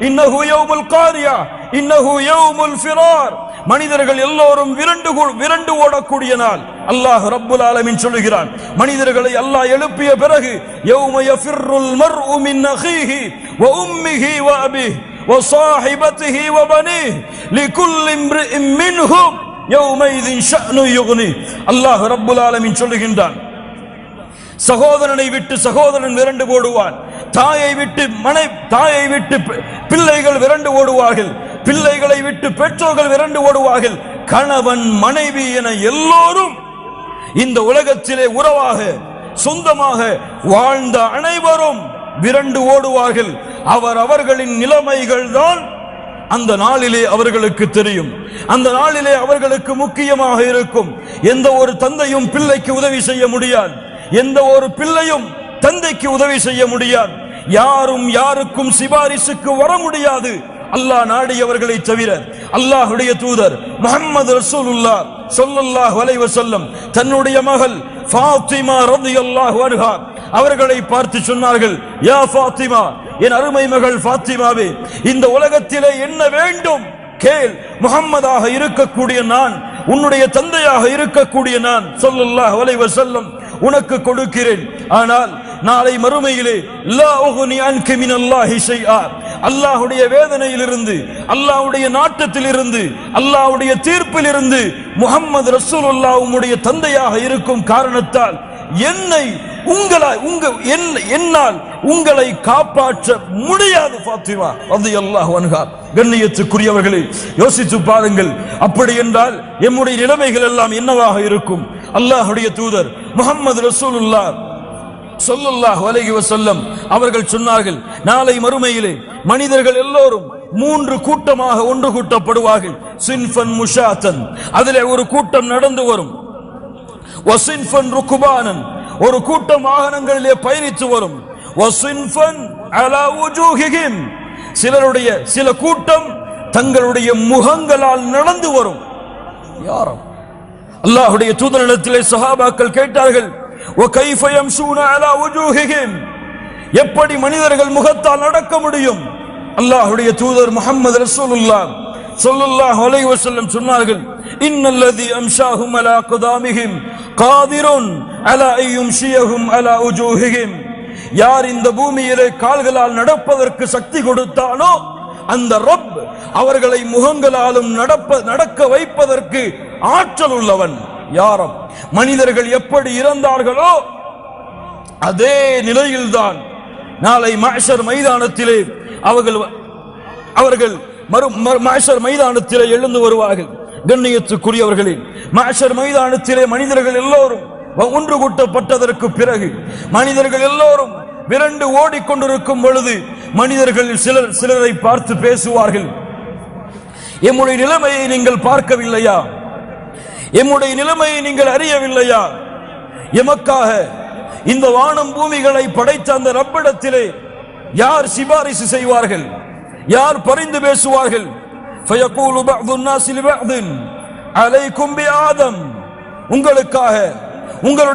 இன்னஹு யௌமுல் காரியா இன்னஹு யௌமுல் ஃபிரார். மனிதர்கள் எல்லோரும் விரண்டு விரண்டு ஓடக்கூடிய நாள். அல்லாஹ் ரப்புல் ஆலமீன் சொல்லுகிறான். மனிதர்களை அல்லாஹ் எழுப்பிய பிறகு யௌம யஃபிர்ருல் மர்உ மின் அஹீஹி வ உம்மிஹி வ அபிஹி வ ஸாஹிபத்திஹி வ பனீஹி லிகுல்லி இம்ரிஇம் மின்ஹும் யௌமைதின் ஷஅனு யுக்னி. அல்லாஹ் ரப்புல் ஆலமீன் சொல்லுகின்றான். சகோதரனை விட்டு சகோதரன் விரண்டு ஓடுவான். தாயை விட்டு மனை தாயை விட்டு பி- பிள்ளைகள் விரண்டு ஓடுவார்கள். பிள்ளைகளை விட்டு பெற்றோர்கள் விரண்டு ஓடுவார்கள். கணவன் மனைவி என எல்லோரும் இந்த உலகத்திலே உறவாக சொந்தமாக வாழ்ந்த அனைவரும் விரண்டு ஓடுவார்கள். அவர் அவர்களின் நிலைமைகள் தான் அந்த நாளிலே அவர்களுக்கு தெரியும். அந்த நாளிலே அவர்களுக்கு முக்கியமாக இருக்கும். எந்த ஒரு தந்தையும் பிள்ளைக்கு உதவி செய்ய முடியாது. எந்த ஒரு பிள்ளையும் தந்தைக்கு உதவி செய்ய முடியாது. யாரும் யாருக்கும் சிபாரிசுக்கு வர முடியாது. அல்லாஹ் நாடியவர்களை தவிர அல்லாஹுடைய தூதர் முகமது ரசூலுல்லா சொல்லல்லாஹ் வலைவ வஸல்லம் தன்னுடைய மகள் ஃபாத்திமா ரலியல்லாஹு அன்ஹா அவர்களை பார்த்து சொன்னார்கள் யா ஃபாத்திமா என் அருமை மகள் ஃபாத்திமாவே இந்த உலகத்திலே என்ன வேண்டும்? கேள் முகம்மதாக இருக்கக்கூடிய நான் உன்னுடைய தந்தையாக இருக்கக்கூடிய நான் சொல்லல்லாஹ் வலைவ செல்லும் உனக்கு கொடுக்கிறேன். ஆனால் நாளை மறுமையிலே அல்லாஹுடைய வேதனையிலிருந்து அல்லாஹுடைய நாட்டத்திலிருந்து அல்லாஹ்வுடைய தீர்ப்பிலிருந்து முஹம்மது ரசூலுல்லாஹ் உம்முடைய தந்தையாக இருக்கும் காரணத்தால் என்னை உங்களால் உங்க என்- என்னால் உங்களை காப்பாற்ற முடியாது பாத்திமா அது எல்லாம் அன்ஹா. கண்ணியத்துக்குரியவர்களே யோசித்து பாருங்கள். அப்படி என்றால் எம்முடைய நிலைமைகள் எல்லாம் என்னவாக இருக்கும்? அல்லாஹுடைய தூதர் முகமது ரசூலுல்லா சொல்லுல்லாஹ் வலகி வசல்லம் அவர்கள் சொன்னார்கள் நாளை மறுமையிலே மனிதர்கள் எல்லோரும் மூன்று கூட்டமாக ஒன்று கூட்டப்படுவார்கள். சின்ஃபன் முஷாத்தன். அதிலே ஒரு கூட்டம் நடந்து வரும். வசின்ஃபன் ருக்குபானன் ஒரு கூட்டம் வாகனங்களிலே பயணித்து வரும். சிலருடைய சில கூட்டம் தங்களுடைய முகங்களால் நடந்து வரும். யாரும் அல்லாஹுடைய தூதரிடத்திலே சஹாபாக்கள் கேட்டார்கள் எப்படி மனிதர்கள் முகத்தால் நடக்க முடியும்? அல்லாஹுடைய தூதர் முகமது ரசூலுல்லா சொல்லுல்லாஹ் அலைஹி வசல்லம் சொன்னார்கள் இன்னல்லதி அம்ஷாஹும் அலா குதாமிஹிம் காதிருன் அலா ஐயும்ஷியஹும் அலா உஜூஹிஹிம். யார் இந்த பூமியிலே கால்களால் நடப்பதற்கு சக்தி கொடுத்தானோ அந்த ரப் அவர்களை முகங்களாலும் நடப்ப நடக்க வைப்பதற்கு ஆற்றல் உள்ளவன் யாரம்? மனிதர்கள் எப்படி இறந்தார்களோ அதே நிலையில்தான் நாளை மாஷர் மைதானத்திலே அவர்கள் அவர்கள் மறு மாஷர் மைதானத்திலே எழுந்து வருவார்கள். கண்ணியத்துக்குரியவர்களே மாஷர் மைதானத்திலே மனிதர்கள் எல்லோரும் ஒன்று கூட்டப்பட்டதற்கு பிறகு மனிதர்கள் எல்லோரும் விரண்டு ஓடிக்கொண்டிருக்கும் பொழுது மனிதர்கள் சிலர் சிலரை பார்த்து பேசுவார்கள் எம்முடைய நிலைமையை நீங்கள் பார்க்கவில்லையா எம்முடைய நிலைமையை நீங்கள் அறியவில்லையா எமக்காக இந்த வானம் பூமிகளை படைத்த அந்த ரப்பிடத்திலே யார் சிபாரிசு செய்வார்கள் யார் பரிந்து பேசுவார்கள் فيقول بعض الناس لبعض عليكم بآدم உங்களுக்காக உங்களுடைய